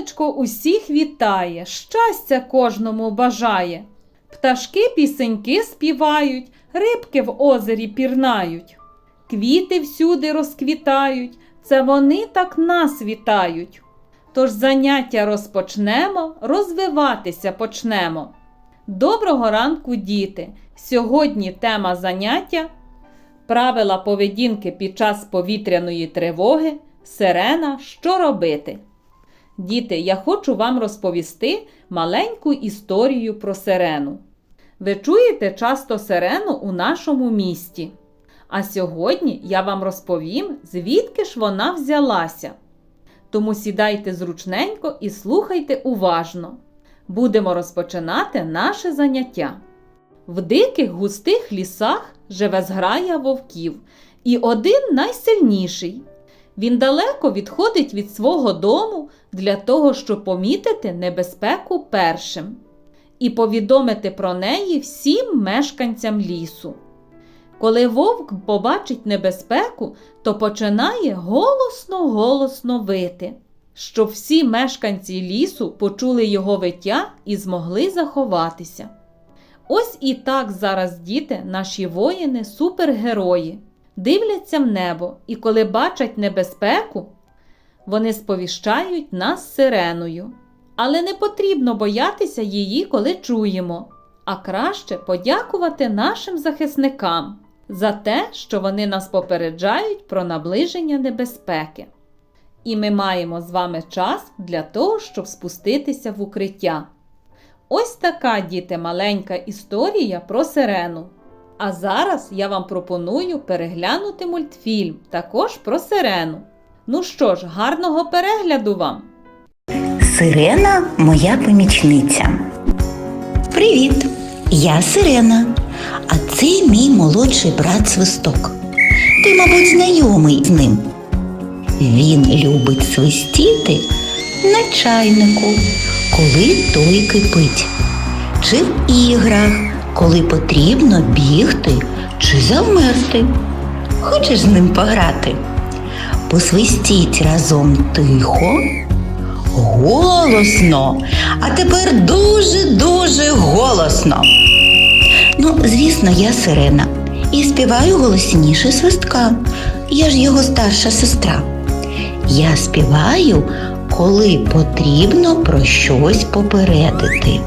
Сонечко усіх вітає, щастя кожному бажає. Пташки пісеньки співають, рибки в озері пірнають. Квіти всюди розквітають, це вони так нас вітають. Тож заняття розпочнемо, розвиватися почнемо. Доброго ранку, діти! Сьогодні тема заняття правила поведінки під час повітряної тривоги, сирена, що робити. Діти, я хочу вам розповісти маленьку історію про сирену. Ви чуєте часто сирену у нашому місті. А сьогодні я вам розповім, звідки ж вона взялася. Тому сідайте зручненько і слухайте уважно. Будемо розпочинати наше заняття. В диких густих лісах живе зграя вовків, і один найсильніший. Він далеко відходить від свого дому для того, щоб помітити небезпеку першим і повідомити про неї всім мешканцям лісу. Коли вовк побачить небезпеку, то починає голосно-голосно вити, щоб всі мешканці лісу почули його виття і змогли заховатися. Ось і так зараз діти, наші воїни, супергерої, дивляться в небо і коли бачать небезпеку, вони сповіщають нас сиреною. Але не потрібно боятися її, коли чуємо, а краще подякувати нашим захисникам за те, що вони нас попереджають про наближення небезпеки. І ми маємо з вами час для того, щоб спуститися в укриття. Ось така, діти, маленька історія про сирену. А зараз я вам пропоную переглянути мультфільм також про сирену. Ну що ж, гарного перегляду вам! Сирена моя помічниця. Привіт! Я Сирена, а це мій молодший брат Свисток. Ти, мабуть, знайомий з ним. Він любить свистіти на чайнику, коли той кипить, чи в іграх, коли потрібно бігти чи завмерти. Хочеш з ним пограти? Посвистіть разом тихо Голосно, а тепер дуже-дуже голосно. Ну, звісно, я сирена і співаю голосніше свистка. Я ж його старша сестра. Я співаю, коли потрібно про щось попередити.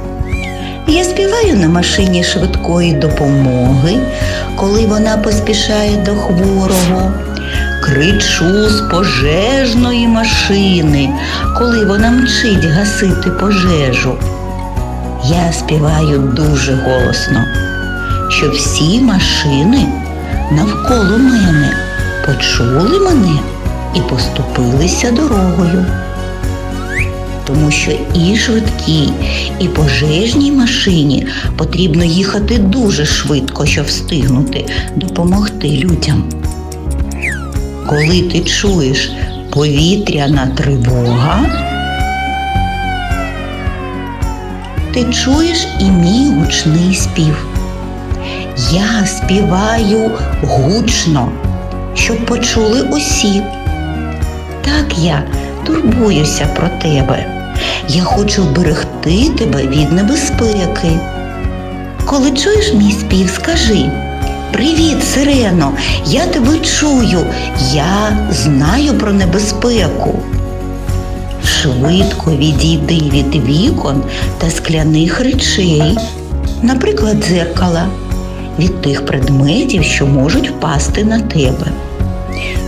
Я співаю на машині швидкої допомоги, коли вона поспішає до хворого. Кричу з пожежної машини, коли вона мчить гасити пожежу. Я співаю дуже голосно, щоб всі машини навколо мене почули мене і поступилися дорогою. Тому що і швидкій, і пожежній машині потрібно їхати дуже швидко, щоб встигнути допомогти людям. Коли ти чуєш повітряна тривога, ти чуєш і мій гучний спів. Я співаю гучно, щоб почули усі. Так я турбуюся про тебе. Я хочу вберегти тебе від небезпеки. Коли чуєш мій спів, скажи. Привіт, Сирено! Я тебе чую. Я знаю про небезпеку. Швидко відійди від вікон та скляних речей, наприклад, дзеркала, від тих предметів, що можуть впасти на тебе.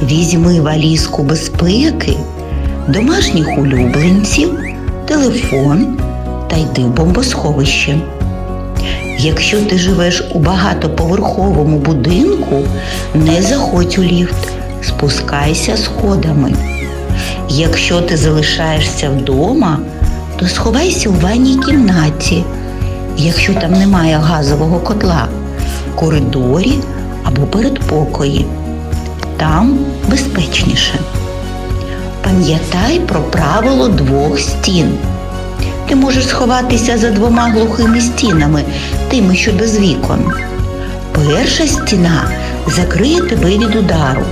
Візьми валізку безпеки, домашніх улюбленців, телефон та йди в бомбосховище. Якщо ти живеш у багатоповерховому будинку, не заходь у ліфт, спускайся сходами. Якщо ти залишаєшся вдома, то сховайся у ванній кімнаті, якщо там немає газового котла, коридорі або передпокої. Там безпечніше. Пам'ятай про правило двох стін. Ти можеш сховатися за двома глухими стінами, тими, що без вікон. Перша стіна закриє тебе від удару,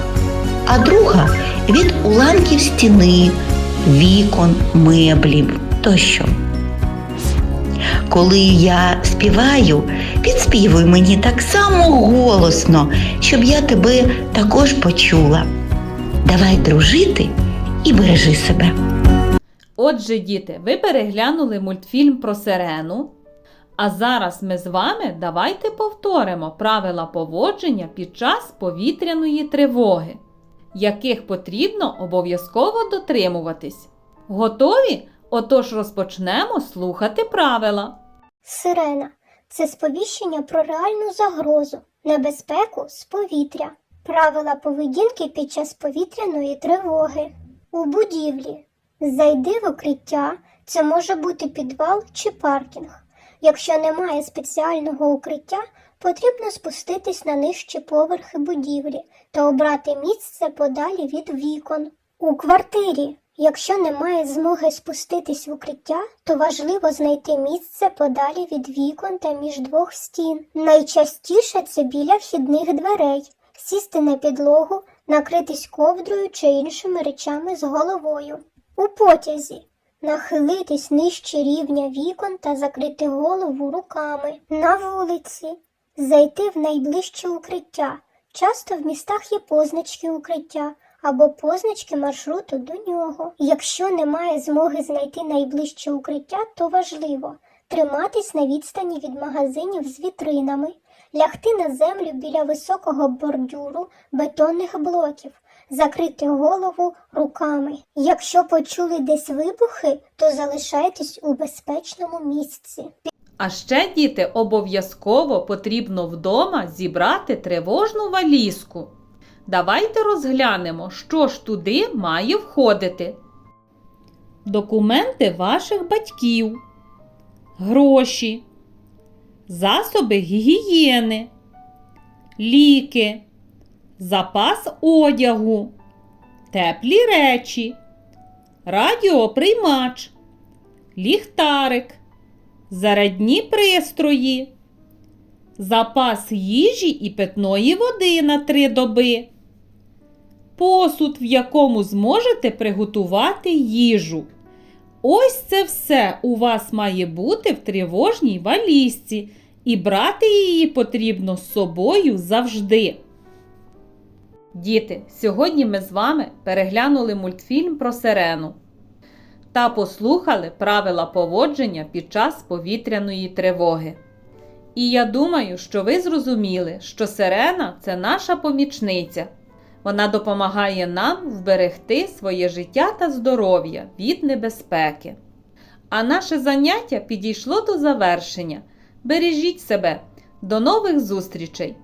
а друга від уламків стіни, вікон, меблів тощо. Коли я співаю, підспівуй мені так само голосно, щоб я тебе також почула. Давай дружити і бережи себе. Отже, діти, ви переглянули мультфільм про сирену. А зараз ми з вами давайте повторимо правила поводження під час повітряної тривоги, яких потрібно обов'язково дотримуватись. Готові? Отож розпочнемо слухати правила. Сирена це сповіщення про реальну загрозу, небезпеку з повітря. Правила поведінки під час повітряної тривоги. У будівлі. Зайди в укриття, це може бути підвал чи паркінг. Якщо немає спеціального укриття, потрібно спуститись на нижчі поверхи будівлі та обрати місце подалі від вікон. У квартирі. Якщо немає змоги спуститись в укриття, то важливо знайти місце подалі від вікон та між двох стін. Найчастіше це біля вхідних дверей, сісти на підлогу, накритись ковдрою чи іншими речами з головою. У потязі нахилитись нижче рівня вікон та закрити голову руками. На вулиці зайти в найближче укриття. Часто в містах є позначки укриття або позначки маршруту до нього. Якщо немає змоги знайти найближче укриття, то важливо триматись на відстані від магазинів з вітринами, лягти на землю біля високого бордюру бетонних блоків, закрити голову руками. Якщо почули десь вибухи, то залишайтесь у безпечному місці. А ще, діти, обов'язково потрібно вдома зібрати тривожну валізку. Давайте розглянемо, що ж туди має входити. Документи ваших батьків, гроші, засоби гігієни, ліки, запас одягу, теплі речі, радіоприймач, ліхтарик, зарядні пристрої, запас їжі і питної води на три доби, посуд, в якому зможете приготувати їжу. Ось це все у вас має бути в тривожній валізці, і брати її потрібно з собою завжди. Діти, сьогодні ми з вами переглянули мультфільм про сирену та послухали правила поводження під час повітряної тривоги. І я думаю, що ви зрозуміли, що сирена це наша помічниця. Вона допомагає нам вберегти своє життя та здоров'я від небезпеки. А наше заняття підійшло до завершення. Бережіть себе. До нових зустрічей!